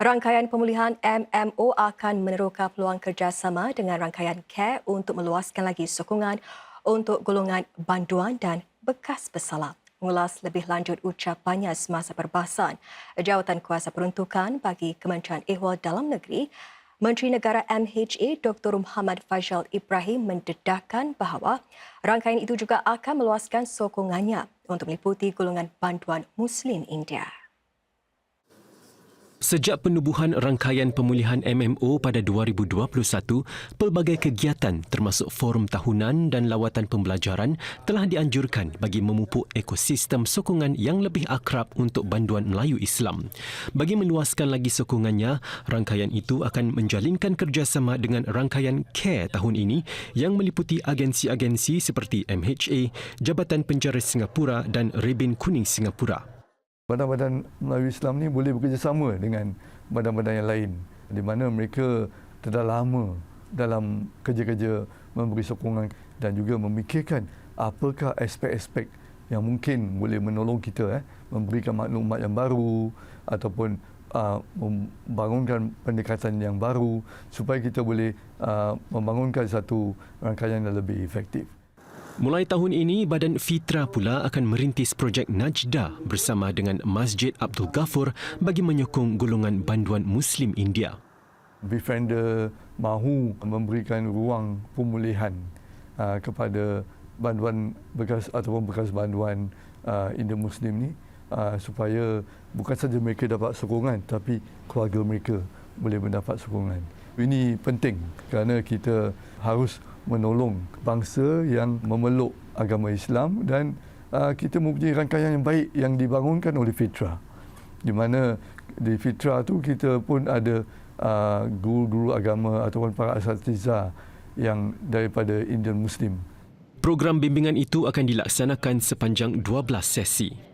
Rangkaian pemulihan MMO akan meneroka peluang kerjasama dengan rangkaian CARE untuk meluaskan lagi sokongan untuk golongan banduan dan bekas bersalah. Mengulas lebih lanjut ucapannya semasa perbahasan Jawatan Kuasa Peruntukan bagi Kementerian Ehwal Dalam Negeri, Menteri Negara MHA Dr. Muhammad Faisal Ibrahim mendedahkan bahawa rangkaian itu juga akan meluaskan sokongannya untuk meliputi golongan banduan Muslim India. Sejak penubuhan rangkaian pemulihan MMO pada 2021, pelbagai kegiatan termasuk forum tahunan dan lawatan pembelajaran telah dianjurkan bagi memupuk ekosistem sokongan yang lebih akrab untuk banduan Melayu Islam. Bagi meluaskan lagi sokongannya, rangkaian itu akan menjalinkan kerjasama dengan rangkaian CARE tahun ini yang meliputi agensi-agensi seperti MHA, Jabatan Penjara Singapura dan Rebin Kuning Singapura badan-badan Melayu Islam ni boleh bekerjasama dengan badan-badan yang lain di mana mereka telah lama dalam kerja-kerja memberi sokongan dan juga memikirkan apakah aspek-aspek yang mungkin boleh menolong kita eh, memberikan maklumat yang baru ataupun uh, membangunkan pendekatan yang baru supaya kita boleh uh, membangunkan satu rangkaian yang lebih efektif. Mulai tahun ini, Badan Fitra pula akan merintis projek Najda bersama dengan Masjid Abdul Ghafur bagi menyokong golongan banduan Muslim India. Befriender mahu memberikan ruang pemulihan uh, kepada banduan bekas ataupun bekas banduan uh, India Muslim ni uh, supaya bukan saja mereka dapat sokongan tapi keluarga mereka boleh mendapat sokongan. Ini penting kerana kita harus menolong bangsa yang memeluk agama Islam dan uh, kita mempunyai rangkaian yang baik yang dibangunkan oleh Fitra. Di mana di Fitra tu kita pun ada uh, guru-guru agama ataupun para asatiza yang daripada Indian Muslim. Program bimbingan itu akan dilaksanakan sepanjang 12 sesi.